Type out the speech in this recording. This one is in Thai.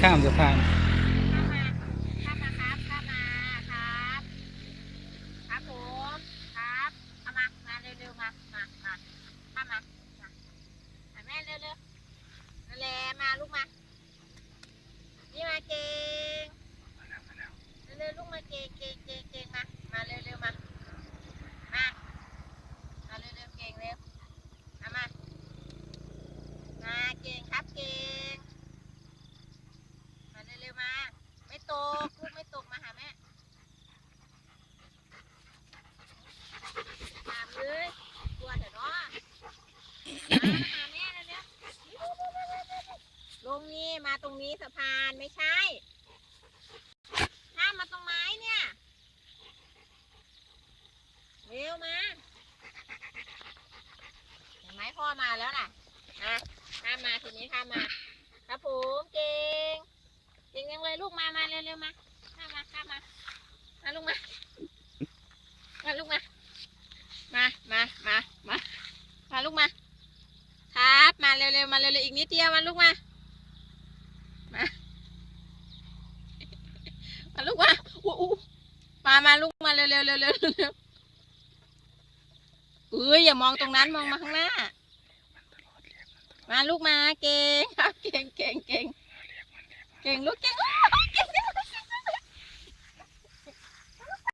ข้ามสะพานข้ามาข้ามาครับข้ามาครับครับผมครับเอามามาเร็วๆมามามาข้ามามาหาแม่เร็วๆนั่นแหละมาลูกมานี่มาเก่งเร็วๆลูกมาเก่งเก่งเก่งเก่งมามาเร็วๆมามามาเร็วๆเก่งเร็วเอามามาเก่งครับเก่ง มาเร็วๆมา ไม่ตกลูกไม่ตกมาหาแม่ตามเลยกลัวเถอะเนาะมาหาแม่เร็วๆล งนี่มาตรงนี้สะพานไม่ใช่ข้ามมาตรงไม้เนี่ยเร็วมาเห็นไหมพ่อมาแล้วน่ะอะข้ามมาทีนี้ข้ามมาครับผมเก่งเก่งยังเลยลูกมามาเร็วๆมาข้ามมาข้ามมามาลูกมามาลูกมามามามามามาลูกมาครับ มาเร็วๆมาเร็วๆอีกนิดเดียวมาลูกมา มาลูกมาอู้อู้มามาลูกมาเร็วๆเร็วเร็วเร็วเอ้ยอย่ามองตรงนั้นมองมาข้างหน้า มาลูกมาเก่งครับเก่งเก่งเก่งเก่งลูกเก่ง